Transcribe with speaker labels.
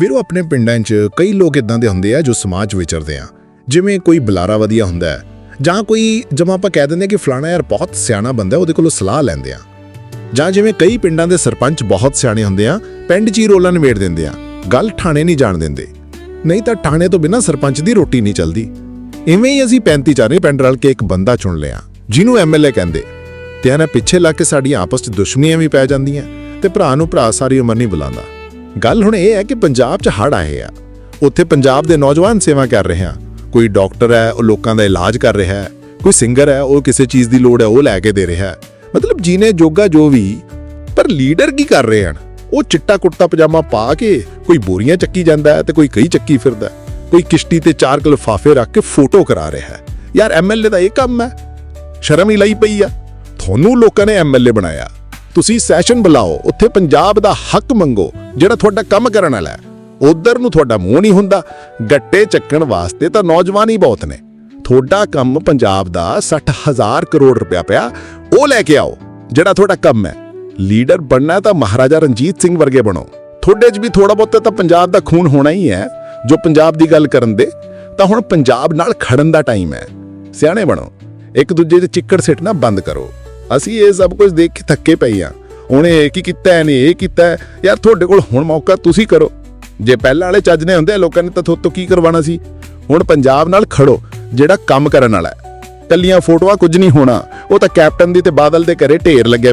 Speaker 1: ਵੀਰੋ, ਆਪਣੇ ਪਿੰਡਾਂ 'ਚ ਕਈ ਲੋਕ ਇਦਾਂ ਦੇ ਹੁੰਦੇ ਆ ਜੋ ਸਮਾਜ 'ਚ ਵਿਚਰਦੇ ਆ। ਜਿਵੇਂ ਕੋਈ ਬੁਲਾਰਾ ਵਧੀਆ ਹੁੰਦਾ ਹੈ, ਜਾਂ ਕੋਈ ਜਦ ਆਪਾਂ ਕਹਿ ਦਿੰਦੇ ਆ ਕਿ ਫਲਾਣਾ ਯਾਰ ਬਹੁਤ ਸਿਆਣਾ ਬੰਦਾ ਉਹਦੇ ਕੋਲੋਂ ਸਲਾਹ ਲੈਂਦੇ ਆ। ਜਾਂ ਜਿਵੇਂ ਕਈ ਪਿੰਡਾਂ ਦੇ ਸਰਪੰਚ ਬਹੁਤ ਸਿਆਣੇ ਹੁੰਦੇ ਆ, ਪਿੰਡ 'ਚ ਹੀ ਰੋਲਾ ਨਿਬੇੜ ਦਿੰਦੇ ਆ, ਗੱਲ ਥਾਣੇ ਨਹੀਂ ਜਾਣ ਦਿੰਦੇ। ਨਹੀਂ ਤਾਂ ਥਾਣੇ ਤੋਂ ਬਿਨਾਂ ਸਰਪੰਚ ਦੀ ਰੋਟੀ ਨਹੀਂ ਚੱਲਦੀ। ਇਵੇਂ ਹੀ ਅਸੀਂ 35 ਚਾਰੇ ਪਿੰਡ ਰਲ ਕੇ ਇੱਕ ਬੰਦਾ ਚੁਣ ਲਿਆ, ਜਿਹਨੂੰ ਐਮਐਲਏ ਕਹਿੰਦੇ। ਤੇ ਇਹਨਾਂ ਪਿੱਛੇ ਲੱਗ ਕੇ ਸਾਡੀਆਂ ਆਪਸ 'ਚ ਦੁਸ਼ਮਣੀਆਂ ਵੀ ਪੈ ਜਾਂਦੀਆਂ, ਤੇ ਭਰਾ ਨੂੰ ਭਰਾ ਸਾਰੀ ਉਮਰ ਨਹੀਂ ਬੁਲਾਉਂਦਾ। ਗੱਲ ਹੁਣ ਇਹ ਹੈ ਕਿ ਪੰਜਾਬ 'ਚ ਹੜ ਆਏ ਆ। ਉੱਥੇ ਪੰਜਾਬ ਦੇ ਨੌਜਵਾਨ ਸੇਵਾ ਕਰ ਰਹੇ ਆ। ਕੋਈ ਡਾਕਟਰ ਹੈ, ਉਹ ਲੋਕਾਂ ਦਾ ਇਲਾਜ ਕਰ ਰਿਹਾ ਹੈ। ਕੋਈ ਸਿੰਗਰ ਹੈ, ਉਹ ਕਿਸੇ ਚੀਜ਼ ਦੀ ਲੋੜ ਹੈ, ਉਹ ਲੈ ਕੇ ਦੇ ਰਿਹਾ ਹੈ। ਮਤਲਬ ਜੀਨੇ ਜੋਗਾ ਜੋ ਵੀ, ਪਰ ਲੀਡਰ ਕੀ ਕਰ ਰਹੇ ਹਨ? ਉਹ ਚਿੱਟਾ ਕੁੜਤਾ ਪਜਾਮਾ ਪਾ ਕੇ ਕੋਈ ਬੋਰੀਆਂ ਚੱਕੀ ਜਾਂਦਾ ਹੈ ਤੇ ਕੋਈ ਕਈ ਚੱਕੀ ਫਿਰਦਾ ਕੋਈ ਕਿਸ਼ਤੀ ਤੇ ਚਾਰ ਕੁ ਲਿਫਾਫੇ ਰੱਖ ਕੇ ਫੋਟੋ ਕਰਾ ਰਿਹਾ ਹੈ। ਯਾਰ ਐਮਐਲਏ ਦਾ ਇਹ ਕੰਮ ਹੈ। ਸ਼ਰਮ ਹੀ ਲਈ ਪਈ ਆ। ਤੁਹਾਨੂੰ ਲੋਕਾਂ ਨੇ ਐਮਐਲਏ ਬਣਾਇਆ। ਤੁਸੀਂ ਸੈਸ਼ਨ ਬੁਲਾਓ। ਉੱਥੇ ਪੰਜਾਬ ਦਾ ਹੱਕ ਮੰਗੋ। ਜਿਹੜਾ ਤੁਹਾਡਾ ਕੰਮ ਕਰਨ ਵਾਲਾ ਹੈ, ਉਧਰ ਨੂੰ ਤੁਹਾਡਾ ਮੂੰਹ ਨਹੀਂ ਹੁੰਦਾ। ਗੱਟੇ ਚੱਕਣ ਵਾਸਤੇ ਤਾਂ ਨੌਜਵਾਨ ਹੀ ਬਹੁਤ ਨੇ। ਤੁਹਾਡਾ ਕੰਮ ਪੰਜਾਬ ਦਾ 60000 ਕਰੋੜ ਰੁਪਇਆ ਪਿਆ, ਉਹ ਲੈ ਕੇ ਆਓ, ਜਿਹੜਾ ਤੁਹਾਡਾ ਕੰਮ ਹੈ। ਲੀਡਰ ਬਣਨਾ ਤਾਂ ਮਹਾਰਾਜਾ ਰਣਜੀਤ ਸਿੰਘ ਵਰਗੇ ਬਣੋ। ਤੁਹਾਡੇ 'ਚ ਵੀ ਥੋੜਾ ਬਹੁਤਾ ਤਾਂ ਪੰਜਾਬ ਦਾ ਖੂਨ ਹੋਣਾ ਹੀ ਹੈ, ਜੋ ਪੰਜਾਬ ਦੀ ਗੱਲ ਕਰਨ ਦੇ। ਤਾਂ ਹੁਣ ਪੰਜਾਬ ਨਾਲ ਖੜਨ ਦਾ ਟਾਈਮ ਹੈ। ਸਿਆਣੇ ਬਣੋ, ਇੱਕ ਦੂਜੇ ਦੇ ਚਿੱਕੜ ਸਿੱਟਣਾ ਬੰਦ ਕਰੋ। ਅਸੀਂ ਇਹ ਸਭ ਕੁਝ ਦੇਖ ਕੇ ਥੱਕੇ ਪਏ ਆ ਉਹਨੇ ਇਹ ਕੀ ਕੀਤਾ, ਇਹਨੇ ਇਹ ਕੀਤਾ। ਹੈ। ਯਾਰ, ਤੁਹਾਡੇ ਕੋਲ ਹੁਣ ਮੌਕਾ ਤੁਸੀਂ ਕਰੋ। ਜੇ ਪਹਿਲਾਂ ਵਾਲੇ ਚੱਜ ਨੇ ਹੁੰਦੇ, ਲੋਕਾਂ ਨੇ ਤਾਂ ਤੁਹਾਡੇ ਤੋਂ ਕੀ ਕਰਵਾਉਣਾ ਸੀ? ਹੁਣ ਪੰਜਾਬ ਨਾਲ ਖੜੋ, ਜਿਹੜਾ ਕੰਮ ਕਰਨ ਵਾਲਾ ਹੈ। ਕੱਲੀਆਂ ਫੋਟੋਆਂ ਕੁਝ ਨਹੀਂ ਹੋਣਾ। ਉਹ ਤਾਂ ਕੈਪਟਨ ਦੀ ਤੇ ਬਾਦਲ ਦੇ ਘਰੇ ਢੇਰ ਲੱਗਿਆ।